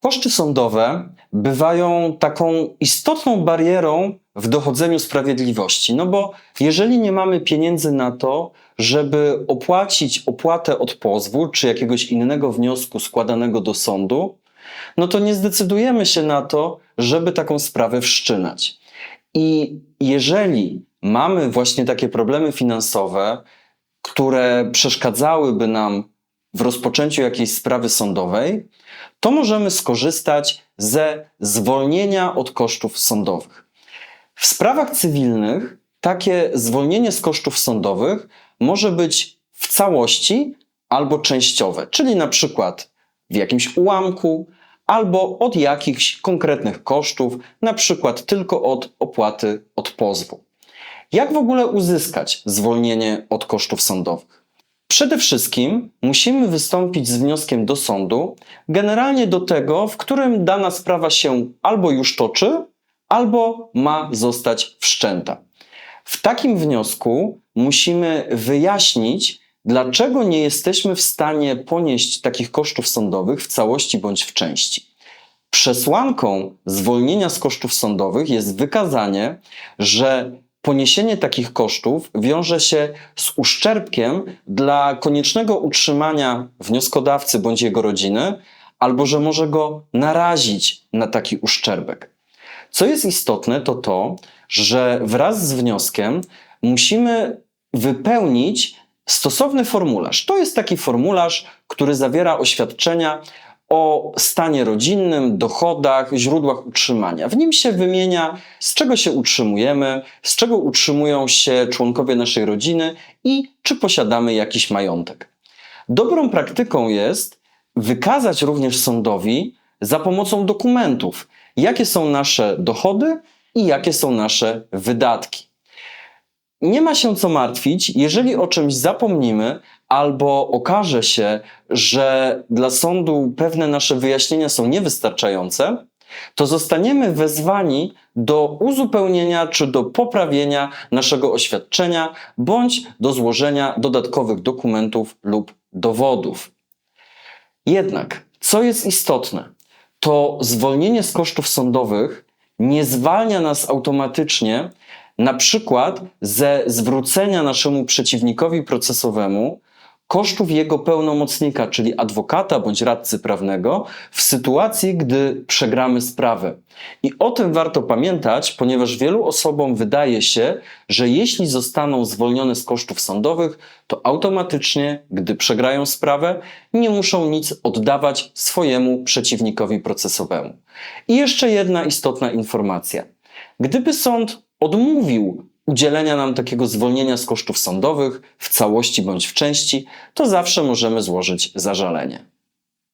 Koszty sądowe bywają taką istotną barierą w dochodzeniu sprawiedliwości. No bo jeżeli nie mamy pieniędzy na to, żeby opłacić opłatę od pozwu czy jakiegoś innego wniosku składanego do sądu, no to nie zdecydujemy się na to, żeby taką sprawę wszczynać. I jeżeli mamy właśnie takie problemy finansowe, które przeszkadzałyby nam w rozpoczęciu jakiejś sprawy sądowej, to możemy skorzystać ze zwolnienia od kosztów sądowych. W sprawach cywilnych takie zwolnienie z kosztów sądowych może być w całości albo częściowe, czyli na przykład w jakimś ułamku albo od jakichś konkretnych kosztów, na przykład tylko od opłaty od pozwu. Jak w ogóle uzyskać zwolnienie od kosztów sądowych? Przede wszystkim musimy wystąpić z wnioskiem do sądu, generalnie do tego, w którym dana sprawa się albo już toczy, albo ma zostać wszczęta. W takim wniosku musimy wyjaśnić, dlaczego nie jesteśmy w stanie ponieść takich kosztów sądowych w całości bądź w części. Przesłanką zwolnienia z kosztów sądowych jest wykazanie, że poniesienie takich kosztów wiąże się z uszczerbkiem dla koniecznego utrzymania wnioskodawcy bądź jego rodziny, albo że może go narazić na taki uszczerbek. Co jest istotne, to to, że wraz z wnioskiem musimy wypełnić stosowny formularz. To jest taki formularz, który zawiera oświadczenia o stanie rodzinnym, dochodach, źródłach utrzymania. W nim się wymienia, z czego się utrzymujemy, z czego utrzymują się członkowie naszej rodziny i czy posiadamy jakiś majątek. Dobrą praktyką jest wykazać również sądowi za pomocą dokumentów, jakie są nasze dochody i jakie są nasze wydatki. Nie ma się co martwić, jeżeli o czymś zapomnimy, albo okaże się, że dla sądu pewne nasze wyjaśnienia są niewystarczające, to zostaniemy wezwani do uzupełnienia czy do poprawienia naszego oświadczenia, bądź do złożenia dodatkowych dokumentów lub dowodów. Jednak, co jest istotne, to zwolnienie z kosztów sądowych nie zwalnia nas automatycznie, na przykład ze zwrócenia naszemu przeciwnikowi procesowemu kosztów jego pełnomocnika, czyli adwokata bądź radcy prawnego, w sytuacji, gdy przegramy sprawę. I o tym warto pamiętać, ponieważ wielu osobom wydaje się, że jeśli zostaną zwolnione z kosztów sądowych, to automatycznie, gdy przegrają sprawę, nie muszą nic oddawać swojemu przeciwnikowi procesowemu. I jeszcze jedna istotna informacja. Gdyby sąd odmówił udzielenia nam takiego zwolnienia z kosztów sądowych w całości bądź w części, to zawsze możemy złożyć zażalenie.